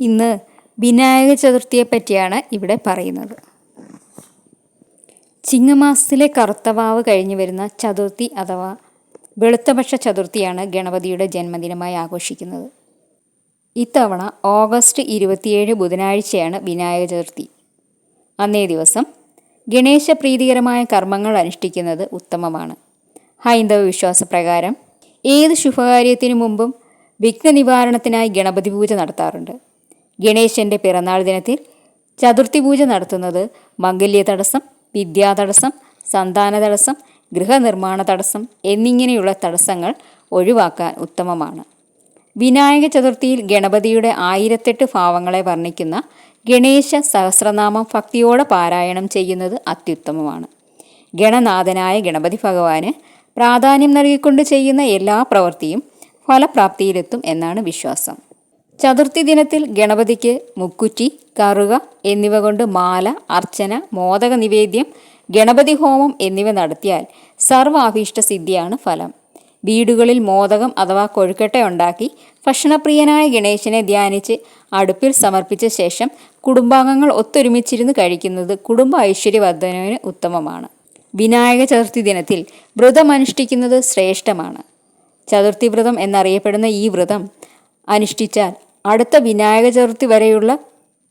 ഇന്ന് വിനായക ചതുർത്ഥിയെ പറ്റിയാണ് ഇവിടെ പറയുന്നത്. ചിങ്ങമാസത്തിലെ കറുത്തവാവ് കഴിഞ്ഞു വരുന്ന ചതുർത്ഥി അഥവാ വെളുത്തപക്ഷ ചതുർത്ഥിയാണ് ഗണപതിയുടെ ജന്മദിനമായി ആഘോഷിക്കുന്നത്. ഇത്തവണ ഓഗസ്റ്റ് ഇരുപത്തിയേഴ് ബുധനാഴ്ചയാണ് വിനായക ചതുർത്ഥി. അന്നേ ദിവസം ഗണേശ പ്രീതികരമായ കർമ്മങ്ങൾ അനുഷ്ഠിക്കുന്നത് ഉത്തമമാണ്. ഹൈന്ദവ വിശ്വാസപ്രകാരം ഏത് ശുഭകാര്യത്തിനു മുമ്പും വിഘ്ന നിവാരണത്തിനായി ഗണപതി പൂജ നടത്താറുണ്ട്. ഗണേശന്റെ പിറന്നാൾ ദിനത്തിൽ ചതുർത്ഥി പൂജ നടത്തുന്നത് മംഗല്യ തടസ്സം വിദ്യാ തടസ്സം സന്താന തടസ്സം ഗൃഹനിർമ്മാണ തടസ്സം എന്നിങ്ങനെയുള്ള തടസ്സങ്ങൾ ഒഴിവാക്കാൻ ഉത്തമമാണ്. വിനായക ചതുർത്ഥിയിൽ ഗണപതിയുടെ ആയിരത്തെട്ട് ഭാവങ്ങളെ വർണിക്കുന്ന ഗണേശ സഹസ്രനാമം ഭക്തിയോടെ പാരായണം ചെയ്യുന്നത് അത്യുത്തമമാണ്. ഗണനാഥനായ ഗണപതി ഭഗവാന് പ്രാധാന്യം നൽകിക്കൊണ്ട് ചെയ്യുന്ന എല്ലാ പ്രവൃത്തിയും ഫലപ്രാപ്തിയിലെത്തും എന്നാണ് വിശ്വാസം. ചതുർത്ഥി ദിനത്തിൽ ഗണപതിക്ക് മുക്കുറ്റി കറുക എന്നിവ കൊണ്ട് മാല അർച്ചന മോദക നിവേദ്യം ഗണപതി ഹോമം എന്നിവ നടത്തിയാൽ സർവാഭീഷ്ട സിദ്ധിയാണ് ഫലം. വീടുകളിൽ മോദകം അഥവാ കൊഴുക്കട്ട ഉണ്ടാക്കി ഭക്ഷണപ്രിയനായ ഗണേശനെ ധ്യാനിച്ച് അടുപ്പിൽ സമർപ്പിച്ച ശേഷം കുടുംബാംഗങ്ങൾ ഒത്തൊരുമിച്ചിരുന്ന് കഴിക്കുന്നത് കുടുംബ ഐശ്വര്യവർദ്ധനവിന് ഉത്തമമാണ്. വിനായക ചതുർത്ഥി ദിനത്തിൽ വ്രതം അനുഷ്ഠിക്കുന്നത് ശ്രേഷ്ഠമാണ്. ചതുർത്ഥി വ്രതം എന്നറിയപ്പെടുന്ന ഈ വ്രതം അനുഷ്ഠിച്ചാൽ അടുത്ത വിനായക ചതുർത്ഥി വരെയുള്ള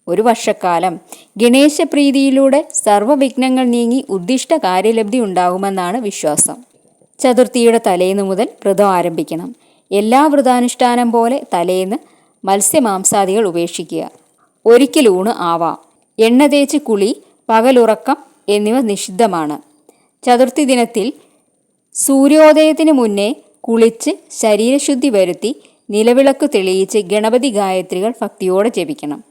ഒരു വർഷക്കാലം. ഗണേശപ്രീതിയിലൂടെ സർവവിഘ്നങ്ങൾ നീങ്ങി ഉദ്ദിഷ്ട കാര്യലബ്ധി ഉണ്ടാകുമെന്നാണ് വിശ്വാസം. ചതുർത്ഥിയുടെ തലേന്ന് മുതൽ വ്രതം ആരംഭിക്കണം. എല്ലാ വ്രതാനുഷ്ഠാനം പോലെ തലേന്ന് മത്സ്യമാംസാദികൾ ഉപേക്ഷിക്കുക. ഒരിക്കൽ ഊണ് ആവാം. എണ്ണ തേച്ച് കുളി പകലുറക്കം എന്നിവ നിഷിദ്ധമാണ്. ചതുർത്ഥി ദിനത്തിൽ സൂര്യോദയത്തിന് മുന്നേ കുളിച്ച് ശരീരശുദ്ധി വരുത്തി നിലവിളക്ക് തെളിയിച്ച് ഗണപതി ഗായത്രികൾ ഭക്തിയോടെ ജപിക്കണം.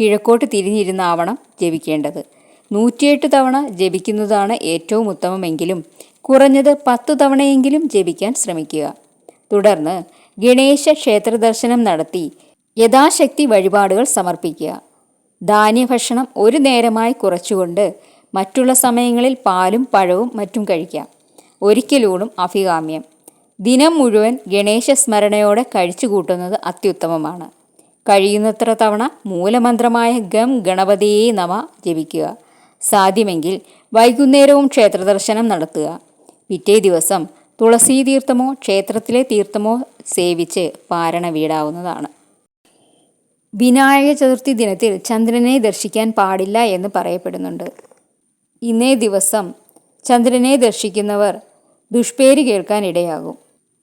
കിഴക്കോട്ട് തിരിഞ്ഞിരുന്നാവണം ജപിക്കേണ്ടത്. നൂറ്റിയെട്ട് തവണ ജപിക്കുന്നതാണ് ഏറ്റവും ഉത്തമമെങ്കിലും കുറഞ്ഞത് പത്തു തവണയെങ്കിലും ജപിക്കാൻ ശ്രമിക്കുക. തുടർന്ന് ഗണേശ ക്ഷേത്ര ദർശനം നടത്തി യഥാശക്തി വഴിപാടുകൾ സമർപ്പിക്കുക. ധാന്യഭക്ഷണം ഒരു നേരമായി കുറച്ചുകൊണ്ട് മറ്റുള്ള സമയങ്ങളിൽ പാലും പഴവും മറ്റും കഴിക്കാം. ഒരിക്കലൂണും അഭികാമ്യം. ദിനം മുഴുവൻ ഗണേശ സ്മരണയോടെ കഴിച്ചു കൂട്ടുന്നത് അത്യുത്തമമാണ്. കഴിയുന്നത്ര തവണ മൂലമന്ത്രമായ ഗം ഗണപതിയെ നമ ജപിക്കുക. സാധ്യമെങ്കിൽ വൈകുന്നേരവും ക്ഷേത്രദർശനം നടത്തുക. പിറ്റേ ദിവസം തുളസി തീർത്ഥമോ ക്ഷേത്രത്തിലെ തീർത്ഥമോ സേവിച്ച് പാരണ വീടാവുന്നതാണ്. വിനായക ചതുർത്ഥി ദിനത്തിൽ ചന്ദ്രനെ ദർശിക്കാൻ പാടില്ല എന്ന് പറയപ്പെടുന്നുണ്ട്. ഇന്നേ ദിവസം ചന്ദ്രനെ ദർശിക്കുന്നവർ ദുഷ്പേര് കേൾക്കാൻ ഇടയാകും.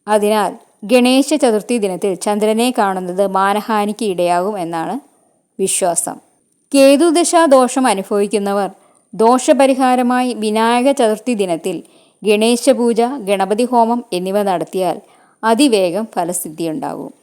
അതിനാൽ ഗണേശ ചതുർത്ഥി ദിനത്തിൽ ചന്ദ്രനെ കാണുന്നത് മാനഹാനിക്ക് ഇടയാകും എന്നാണ് വിശ്വാസം. കേതുദശ ദോഷം അനുഭവിക്കുന്നവർ ദോഷപരിഹാരമായി വിനായക ചതുർത്ഥി ദിനത്തിൽ ഗണേശ പൂജ ഗണപതി ഹോമം എന്നിവ നടത്തിയാൽ അതിവേഗം ഫലസിദ്ധി ഉണ്ടാകും